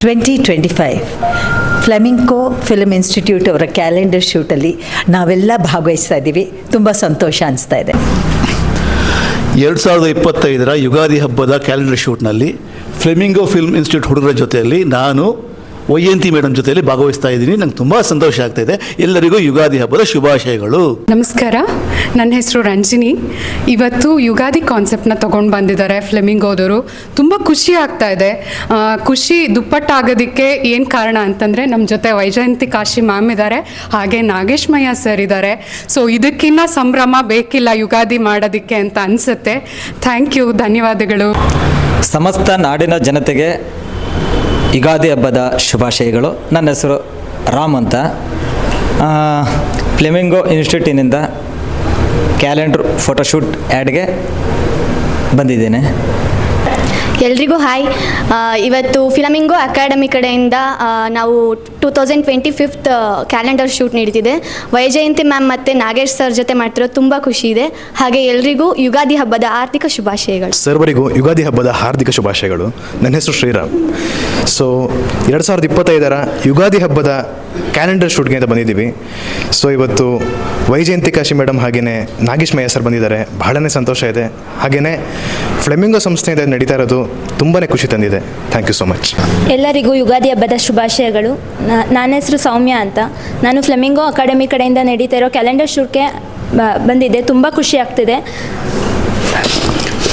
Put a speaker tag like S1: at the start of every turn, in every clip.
S1: Twenty twenty five Flamingo film institute ಅವರ calendar ಶೂಟಲ್ಲಿ ನಾವೆಲ್ಲ ಭಾಗವಹಿಸ್ತಾ ಇದ್ದೀವಿ. ತುಂಬ ಸಂತೋಷ ಅನಿಸ್ತಾ ಇದೆ.
S2: ಎರಡು ಸಾವಿರದ ಇಪ್ಪತ್ತೈದರ ಯುಗಾದಿ ಹಬ್ಬದ ಕ್ಯಾಲೆಂಡರ್ ಶೂಟ್ನಲ್ಲಿ ಫ್ಲೆಮಿಂಗೋ ಫಿಲ್ಮ್ ಇನ್ಸ್ಟಿಟ್ಯೂಟ್ ಹುಡುಗರ ಜೊತೆಯಲ್ಲಿ ನಾನು ವೈಯಂತಿ ಮೇಡಮ್ ಜೊತೆಯಲ್ಲಿ ಭಾಗವಹಿಸ್ತಾ ಇದ್ದೀನಿ. ನಂಗೆ ತುಂಬ ಸಂತೋಷ ಆಗ್ತಾ ಇದೆ ಎಲ್ಲರಿಗೂ ಯುಗಾದಿ ಹಬ್ಬದ ಶುಭಾಶಯಗಳು.
S3: ನಮಸ್ಕಾರ. ನನ್ನ ಹೆಸರು ರಂಜಿನಿ. ಇವತ್ತು ಯುಗಾದಿ ಕಾನ್ಸೆಪ್ಟ್ನ ತಗೊಂಡು ಬಂದಿದ್ದಾರೆ ಫ್ಲೆಮಿಂಗೋದವರು ತುಂಬ ಖುಷಿ ಆಗ್ತಾ ಇದೆ. ಆ, ಖುಷಿ ದುಪ್ಪಟ್ಟಾಗೋದಕ್ಕೆ ಏನು ಕಾರಣ ಅಂತಂದರೆ ನಮ್ಮ ಜೊತೆ ವೈಜಯಂತಿ ಕಾಶಿ ಮ್ಯಾಮ್ ಇದ್ದಾರೆ ಹಾಗೆ ನಾಗೇಶ್ ಮಯ್ಯ ಸರ್ ಇದ್ದಾರೆ ಸೊ ಇದಕ್ಕಿನ್ನ ಸಂಭ್ರಮ ಬೇಕಿಲ್ಲ ಯುಗಾದಿ ಮಾಡೋದಕ್ಕೆ ಅಂತ ಅನಿಸುತ್ತೆ. ಥ್ಯಾಂಕ್ ಯು ಧನ್ಯವಾದಗಳು.
S4: ಸಮಸ್ತ ನಾಡಿನ ಜನತೆಗೆ ಯುಗಾದಿ ಹಬ್ಬದ ಶುಭಾಶಯಗಳು. ನನ್ನ ಹೆಸರು ರಾಮ್ ಅಂತ. ಫ್ಲೆಮಿಂಗೋ ಇನ್ಸ್ಟಿಟ್ಯೂಟಿನಿಂದ ಕ್ಯಾಲೆಂಡ್ರ್ ಫೋಟೋಶೂಟ್ ಆ್ಯಡ್ಗೆ ಬಂದಿದ್ದೇನೆ.
S5: ಎಲ್ರಿಗೂ ಹಾಯ್. ಇವತ್ತು ಫಿಲಮಿಂಗೋ ಅಕಾಡೆಮಿ ಕಡೆಯಿಂದ ನಾವು two thousand twenty fifth calendar shoot ನಡೀತಿದೆ. ವೈಜಯಂತಿ ಮ್ಯಾಮ್ ಮತ್ತು ನಾಗೇಶ್ ಸರ್ ಜೊತೆ ಮಾಡ್ತಿರೋ ತುಂಬ ಖುಷಿ ಇದೆ. ಹಾಗೆ ಎಲ್ರಿಗೂ ಯುಗಾದಿ ಹಬ್ಬದ ಆರ್ಥಿಕ ಶುಭಾಶಯಗಳು.
S6: ಸರ್ವರಿಗೂ ಯುಗಾದಿ ಹಬ್ಬದ ಹಾರ್ದಿಕ ಶುಭಾಶಯಗಳು. ನನ್ನ ಹೆಸರು ಶ್ರೀರಾಮ್. ಸೊ ಎರಡು ಸಾವಿರದ ಇಪ್ಪತ್ತೈದರ ಯುಗಾದಿ ಹಬ್ಬದ ಕ್ಯಾಲೆಂಡರ್ ಶೂಟ್ಗೆ ಅಂತ ಬಂದಿದ್ದೀವಿ. ಸೊ ಇವತ್ತು ವೈಜಯಂತಿ ಕಾಶಿ ಮೇಡಮ್ ಹಾಗೆಯೇ ನಾಗೇಶ್ ಮಯ್ಯ ಸರ್ ಬಂದಿದ್ದಾರೆ. ಬಹಳನೇ ಸಂತೋಷ ಇದೆ. ಹಾಗೆಯೇ ಫ್ಲೆಮಿಂಗೋ ಸಂಸ್ಥೆಯಿಂದ ನಡೀತಾ ಇರೋದು ತುಂಬಾ ಖುಷಿ ತಂದಿದೆ. ಥ್ಯಾಂಕ್ ಯು ಸೊ ಮಚ್
S7: ಎಲ್ಲರಿಗೂ ಯುಗಾದಿ ಹಬ್ಬದ ಶುಭಾಶಯಗಳು. ನನ್ನ ಹೆಸರು ಸೌಮ್ಯ ಅಂತ. ನಾನು ಫ್ಲೆಮಿಂಗೋ ಅಕಾಡೆಮಿ ಕಡೆಯಿಂದ ನಡೀತಾ ಇರೋ ಕ್ಯಾಲೆಂಡರ್ ಶೂಟ್ಗೆ ಬಂದಿದೆ ಬಂದಿದ್ದೆ. ತುಂಬ ಖುಷಿ ಆಗ್ತಿದೆ.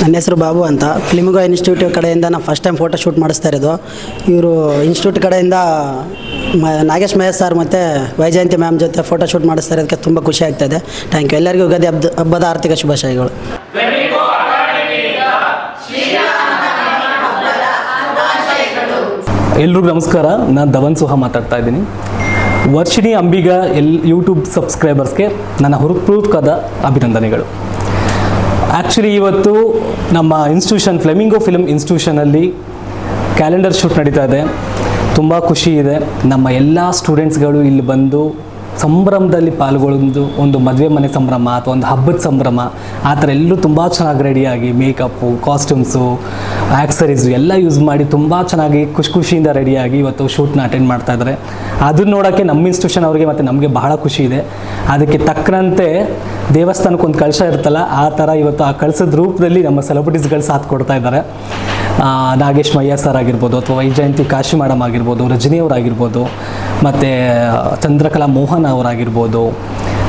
S8: ನನ್ನ ಹೆಸರು ಬಾಬು ಅಂತ. ಫಿಲ್ಮಿಗೋ ಇನ್ಸ್ಟಿಟ್ಯೂಟ್ ಕಡೆಯಿಂದ ನಾನು ಫಸ್ಟ್ ಟೈಮ್ ಫೋಟೋ ಶೂಟ್ ಮಾಡಿಸ್ತಾ ಇರೋದು. ಇವರು ಇನ್ಸ್ಟಿಟ್ಯೂಟ್ ಕಡೆಯಿಂದ ಮ ನಾಗೇಶ್ ಮಹೇಶ್ ಸರ್ ಮತ್ತು ವೈಜಯಂತಿ ಮ್ಯಾಮ್ ಜೊತೆ ಫೋಟೋ ಶೂಟ್ ಮಾಡಿಸ್ತಾ ಇರೋದಕ್ಕೆ ತುಂಬ ಖುಷಿ ಆಗ್ತಾಯಿದೆ ಥ್ಯಾಂಕ್ ಯು ಎಲ್ಲರಿಗೂ ಯುಗಾದಿ ಹಬ್ಬದ ಹಬ್ಬದ ಆರ್ಥಿಕ ಶುಭಾಶಯಗಳು.
S9: ಎಲ್ರಿಗೂ ನಮಸ್ಕಾರ. ನಾನು ಧವನ್ ಸುಹಾ ಮಾತಾಡ್ತಾ ಇದ್ದೀನಿ. ವರ್ಷಿಣಿ ಅಂಬಿಗ ಎಲ್ ಯೂಟ್ಯೂಬ್ ಸಬ್ಸ್ಕ್ರೈಬರ್ಸ್ಗೆ ನನ್ನ ಹೃತ್ಪೂರ್ವಕದ ಅಭಿನಂದನೆಗಳು. ಆ್ಯಕ್ಚುಲಿ ಇವತ್ತು ನಮ್ಮ ಇನ್ಸ್ಟಿಟ್ಯೂಷನ್ ಫ್ಲೆಮಿಂಗೋ ಫಿಲ್ಮ್ ಇನ್ಸ್ಟಿಟ್ಯೂಷನಲ್ಲಿ ಕ್ಯಾಲೆಂಡರ್ ಶೂಟ್ ನಡೀತಾ ಇದೆ. ತುಂಬ ಖುಷಿ ಇದೆ. ನಮ್ಮ ಎಲ್ಲ ಸ್ಟೂಡೆಂಟ್ಸ್ಗಳು ಇಲ್ಲಿ ಬಂದು ಸಂಭ್ರಮದಲ್ಲಿ ಪಾಲ್ಗೊಳ್ಳೋದು ಒಂದು ಮದುವೆ ಮನೆ ಸಂಭ್ರಮ ಅಥವಾ ಒಂದು ಹಬ್ಬದ ಸಂಭ್ರಮ. ಆ ಥರ ಎಲ್ಲರೂ ತುಂಬ ಚೆನ್ನಾಗಿ ರೆಡಿಯಾಗಿ ಮೇಕಪ್ಪು, ಕಾಸ್ಟ್ಯೂಮ್ಸು ಆ್ಯಕ್ಸರೀಸು ಎಲ್ಲ ಯೂಸ್ ಮಾಡಿ ತುಂಬ ಚೆನ್ನಾಗಿ ಖುಷಿ ಖುಷಿಯಿಂದ ರೆಡಿಯಾಗಿ ಇವತ್ತು ಶೂಟ್ನ ಅಟೆಂಡ್ ಮಾಡ್ತಾ ಇದ್ದಾರೆ. ಅದನ್ನ ನೋಡೋಕ್ಕೆ ನಮ್ಮ ಇನ್ಸ್ಟಿಟ್ಯೂಷನ್ ಅವರಿಗೆ ಮತ್ತು ನಮಗೆ ಬಹಳ ಖುಷಿ ಇದೆ. ಅದಕ್ಕೆ ತಕ್ಕಂತೆ ದೇವಸ್ಥಾನಕ್ಕೆ ಒಂದು ಕಳಶ ಇರುತ್ತಲ್ಲ, ಆ ಥರ ಇವತ್ತು ಆ ಕಳಸದ ರೂಪದಲ್ಲಿ ನಮ್ಮ ಸೆಲೆಬ್ರಿಟೀಸ್ಗಳು ಸಾಥ್ ಕೊಡ್ತಾ ಇದ್ದಾರೆ. ನಾಗೇಶ್ ಮಯ್ಯ ಸರ್ ಆಗಿರ್ಬೋದು ಅಥವಾ ವೈಜಯಂತಿ ಕಾಶಿ ಮೇಡಮ್ ಆಗಿರ್ಬೋದು ರಜನಿಯವರಾಗಿರ್ಬೋದು ಮತ್ತು, ಚಂದ್ರಕಲಾ ಮೋಹನ್ ಅವರಾಗಿರ್ಬೋದು,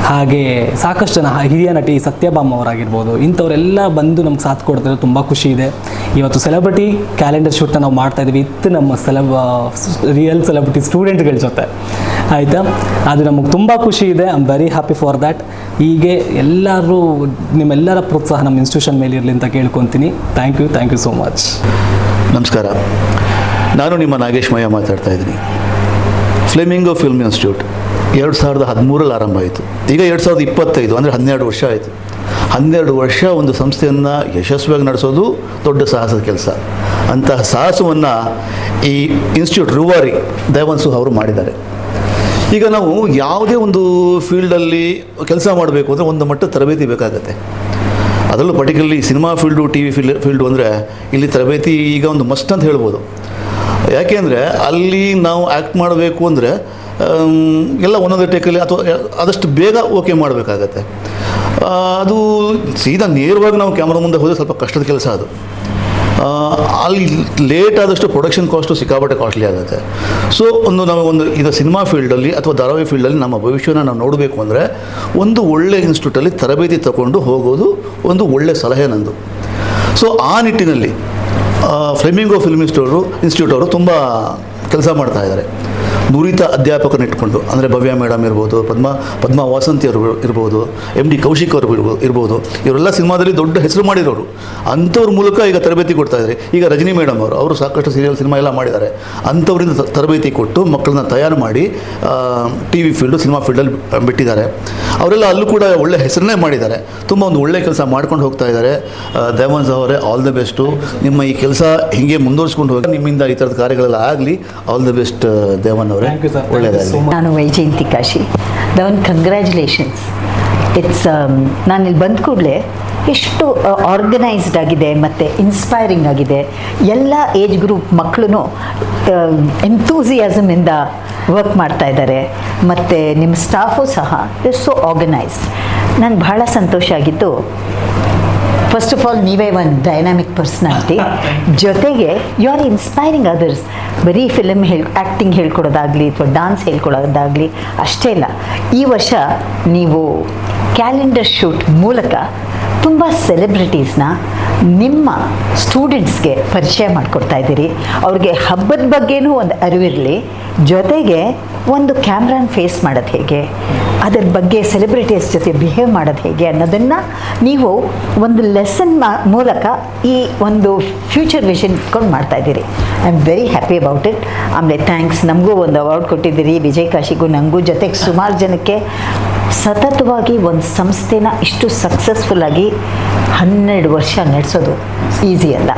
S9: ಹಾಗೆ ಸಾಕಷ್ಟು ಜನ ಹಿರಿಯ ನಟಿ ಸತ್ಯಭಾಮ ಅವರಾಗಿರ್ಬೋದು, ಇಂಥವರೆಲ್ಲ ಬಂದು ನಮ್ಗೆ ಸಾಥ್ ಕೊಡ್ತಾರೆ ತುಂಬ ಖುಷಿ ಇದೆ. ಇವತ್ತು ಸೆಲೆಬ್ರಿಟಿ ಕ್ಯಾಲೆಂಡರ್ ಶೂಟ್ನ ನಾವು ಮಾಡ್ತಾ ಇದ್ದೀವಿ ಇತ್ತು ನಮ್ಮ ಸೆಲೆಬ್ ರಿಯಲ್ ಸೆಲೆಬ್ರಿಟಿ ಸ್ಟೂಡೆಂಟ್ಗಳ ಜೊತೆ. ಆಯಿತಾ? ಅದು ನಮಗೆ ತುಂಬ ಖುಷಿ ಇದೆ. I am very happy for that ಹೀಗೆ ಎಲ್ಲರೂ ನಿಮ್ಮೆಲ್ಲರ ಪ್ರೋತ್ಸಾಹ ನಮ್ಮ ಇನ್ಸ್ಟಿಟ್ಯೂಷನ್ ಮೇಲೆ ಇರಲಿ ಅಂತ ಕೇಳ್ಕೊತೀನಿ. Thank you thank you so much
S2: ನಮಸ್ಕಾರ. ನಾನು ನಿಮ್ಮ ನಾಗೇಶ್ ಮಯ್ಯ ಮಾತಾಡ್ತಾ ಇದ್ದೀನಿ. ಫ್ಲೆಮಿಂಗೋ ಫಿಲ್ಮ್ ಇನ್ಸ್ಟಿಟ್ಯೂಟ್ ಎರಡು ಸಾವಿರದ ಹದಿಮೂರಲ್ಲಿ ಆರಂಭ ಆಯಿತು. ಈಗ ಎರಡು ಸಾವಿರದ ಇಪ್ಪತ್ತೈದು, ಅಂದರೆ ಹನ್ನೆರಡು ವರ್ಷ ಆಯಿತು. ಹನ್ನೆರಡು ವರ್ಷ ಒಂದು ಸಂಸ್ಥೆಯನ್ನು ಯಶಸ್ವಿಯಾಗಿ ನಡೆಸೋದು ದೊಡ್ಡ ಸಾಹಸದ ಕೆಲಸ. ಅಂತಹ ಸಾಹಸವನ್ನು ಈ ಇನ್ಸ್ಟಿಟ್ಯೂಟ್ ರೂವಾರಿ ದೇವನ್ಸು ಅವರು ಮಾಡಿದ್ದಾರೆ. ಈಗ ನಾವು ಯಾವುದೇ ಒಂದು ಫೀಲ್ಡಲ್ಲಿ ಕೆಲಸ ಮಾಡಬೇಕು ಅಂದರೆ ಒಂದು ಮಟ್ಟ ತರಬೇತಿ ಬೇಕಾಗುತ್ತೆ. ಅದರಲ್ಲೂ particularly cinema field T V field field ಅಂದರೆ ಇಲ್ಲಿ ತರಬೇತಿ ಈಗ ಒಂದು ಮಸ್ಟ್ ಅಂತ ಹೇಳ್ಬೋದು. ಯಾಕೆಂದರೆ ಅಲ್ಲಿ ನಾವು ಆ್ಯಕ್ಟ್ ಮಾಡಬೇಕು ಅಂದರೆ ಎಲ್ಲ ಒಂದೊಂದು ಟೇಕಲ್ಲಿ ಅಥವಾ ಆದಷ್ಟು ಬೇಗ ಓಕೆ ಮಾಡಬೇಕಾಗತ್ತೆ. ಅದು ಸೀದಾ ನೇರವಾಗಿ ನಾವು ಕ್ಯಾಮ್ರಾ ಮುಂದೆ ಹೋದರೆ ಸ್ವಲ್ಪ ಕಷ್ಟದ ಕೆಲಸ ಅದು. ಅಲ್ಲಿ ಲೇಟ್ ಆದಷ್ಟು ಪ್ರೊಡಕ್ಷನ್ ಕಾಸ್ಟು ಸಿಕ್ಕಾಪಟ್ಟೆ ಕಾಸ್ಟ್ಲಿ ಆಗುತ್ತೆ. ಸೊ ಒಂದು ನಾವು ಒಂದು ಈಗ ಸಿನಿಮಾ ಫೀಲ್ಡಲ್ಲಿ ಅಥವಾ ಧಾರಾವಾಹಿ ಫೀಲ್ಡಲ್ಲಿ ನಮ್ಮ ಭವಿಷ್ಯನ ನಾವು ನೋಡಬೇಕು ಅಂದರೆ ಒಂದು ಒಳ್ಳೆ ಇನ್ಸ್ಟಿಟ್ಯೂಟಲ್ಲಿ ತರಬೇತಿ ತಗೊಂಡು ಹೋಗೋದು ಒಂದು ಒಳ್ಳೆ ಸಲಹೆ ನಂದು. ಸೊ ಆ ನಿಟ್ಟಿನಲ್ಲಿ ಫ್ಲೆಮಿಂಗೋ ಫಿಲ್ಮ್ ಇನ್ಸ್ಟಿಟ್ಯೂಟು ಇನ್ಸ್ಟಿಟ್ಯೂಟ್ ಅವರು ತುಂಬ ಕೆಲಸ ಮಾಡ್ತಾ ಇದ್ದಾರೆ. ನುರಿತ ಅಧ್ಯಾಪಕರನ್ನ ಇಟ್ಕೊಂಡು, ಅಂದರೆ ಭವ್ಯ ಮೇಡಮ್ ಇರ್ಬೋದು, ಪದ್ಮ ಪದ್ಮ ವಾಸಂತಿ ಅವರು ಇರ್ಬೋದು ಎಂ ಡಿ ಕೌಶಿಕ್ ಅವರು ಇರ್ಬೋದು, ಇವರೆಲ್ಲ ಸಿನಿಮಾದಲ್ಲಿ ದೊಡ್ಡ ಹೆಸರು ಮಾಡಿರೋರು. ಅಂಥವ್ರ ಮೂಲಕ ಈಗ ತರಬೇತಿ ಕೊಡ್ತಾ ಇದ್ದಾರೆ. ಈಗ ರಜನಿ ಮೇಡಮ್ ಅವರು ಅವರು ಸಾಕಷ್ಟು ಸೀರಿಯಲ್ ಸಿನಿಮಾ ಎಲ್ಲ ಮಾಡಿದ್ದಾರೆ. ಅಂಥವರಿಂದ ತರಬೇತಿ ಕೊಟ್ಟು ಮಕ್ಕಳನ್ನ ತಯಾರು ಮಾಡಿ ಟಿ ವಿ ಫೀಲ್ಡು ಸಿನಿಮಾ ಫೀಲ್ಡಲ್ಲಿ ಬಿಟ್ಟಿದ್ದಾರೆ. ಅವರೆಲ್ಲ ಅಲ್ಲೂ ಕೂಡ ಒಳ್ಳೆ ಹೆಸರನ್ನೇ ಮಾಡಿದ್ದಾರೆ. ತುಂಬ ಒಂದು ಒಳ್ಳೆ ಕೆಲಸ ಮಾಡ್ಕೊಂಡು ಹೋಗ್ತಾ ಇದ್ದಾರೆ. ದೇವನ್ಸ್ ಅವರೇ ಆಲ್ ದ ಬೆಸ್ಟು ನಿಮ್ಮ ಈ ಕೆಲಸ ಹೀಗೆ ಮುಂದುವರಿಸ್ಕೊಂಡು ಹೋಗಿ, ನಿಮ್ಮಿಂದ ಈ ಥರದ ಕಾರ್ಯಗಳೆಲ್ಲ ಆಗಲಿ ಆಲ್ ದ ಬೆಸ್ಟ್ ದೇವನ್ ಅವರೇ ಒಳ್ಳೆಯದಾಗಲಿ
S1: ನಾನು Vyjayanthi Kashi. Then congratulations it's ನಾನು ಇಲ್ಲಿ ಬಂದ ಕೂಡಲೇ ಎಷ್ಟು ಆರ್ಗನೈಸ್ಡ್ ಆಗಿದೆ ಮತ್ತು ಇನ್ಸ್ಪೈರಿಂಗ್ ಆಗಿದೆ. ಎಲ್ಲ ಏಜ್ ಗ್ರೂಪ್ ಮಕ್ಕಳು ಎಂತೂಸಿಯಾಸಮಿಂದ ವರ್ಕ್ ಮಾಡ್ತಾ ಇದ್ದಾರೆ ಮತ್ತು ನಿಮ್ಮ ಸ್ಟಾಫು ಸಹ ಇಟ್ಸ್ ಸೊ ಆರ್ಗನೈಸ್ಡ್ ನನಗೆ ಭಾಳ ಸಂತೋಷ ಆಗಿದ್ದು ಫಸ್ಟ್ ಆಫ್ ಆಲ್ ನೀವೇ ಒಂದು ಡೈನಾಮಿಕ್ ಪರ್ಸ್ನಾಲಿಟಿ ಜೊತೆಗೆ ಯು ಆರ್ ಇನ್ಸ್ಪೈರಿಂಗ್ ಅದರ್ಸ್ ಬರೀ ಫಿಲಮ್ ಹೇಳಿ ಆ್ಯಕ್ಟಿಂಗ್ ಹೇಳ್ಕೊಡೋದಾಗಲಿ ಅಥವಾ ಡಾನ್ಸ್ ಹೇಳ್ಕೊಡೋದಾಗಲಿ ಅಷ್ಟೇ ಇಲ್ಲ ಈ ವರ್ಷ ನೀವು ಕ್ಯಾಲೆಂಡರ್ ಶೂಟ್ ಮೂಲಕ ತುಂಬ ಸೆಲೆಬ್ರಿಟೀಸ್ನ ನಿಮ್ಮ ಸ್ಟೂಡೆಂಟ್ಸ್ಗೆ ಪರಿಚಯ ಮಾಡಿಕೊಡ್ತಾ ಇದ್ದೀರಿ. ಅವ್ರಿಗೆ ಹಬ್ಬದ ಬಗ್ಗೆನೂ ಒಂದು ಅರಿವಿರಲಿ. ಜೊತೆಗೆ ಒಂದು ಕ್ಯಾಮ್ರಾನ ಫೇಸ್ ಮಾಡೋದು ಹೇಗೆ? ಅದರ ಬಗ್ಗೆ ಸೆಲೆಬ್ರಿಟೀಸ್ ಜೊತೆ ಬಿಹೇವ್ ಮಾಡೋದು ಹೇಗೆ ಅನ್ನೋದನ್ನು ನೀವು ಒಂದು ಲೆಸನ್ ಮೂಲಕ ಈ ಒಂದು ಫ್ಯೂಚರ್ ವಿಷನ್ ಇಟ್ಕೊಂಡು ಮಾಡ್ತಾ ಇದ್ದೀರಿ. I am very happy about it ಆಮೇಲೆ ಥ್ಯಾಂಕ್ಸ್ ನಮಗೂ ಒಂದು ಅವಾರ್ಡ್ ಕೊಟ್ಟಿದ್ದೀರಿ. ವಿಜಯ್ ಕಾಶಿಗೂ ನನಗೂ ಜೊತೆಗೆ ಸುಮಾರು ಜನಕ್ಕೆ ಸತತವಾಗಿ ಒಂದು ಸಂಸ್ಥೆನ ಇಷ್ಟು ಸಕ್ಸಸ್ಫುಲ್ಲಾಗಿ ಹನ್ನೆರಡು ವರ್ಷ ನಡೆಸೋದು ಈಸಿ ಅಲ್ಲ.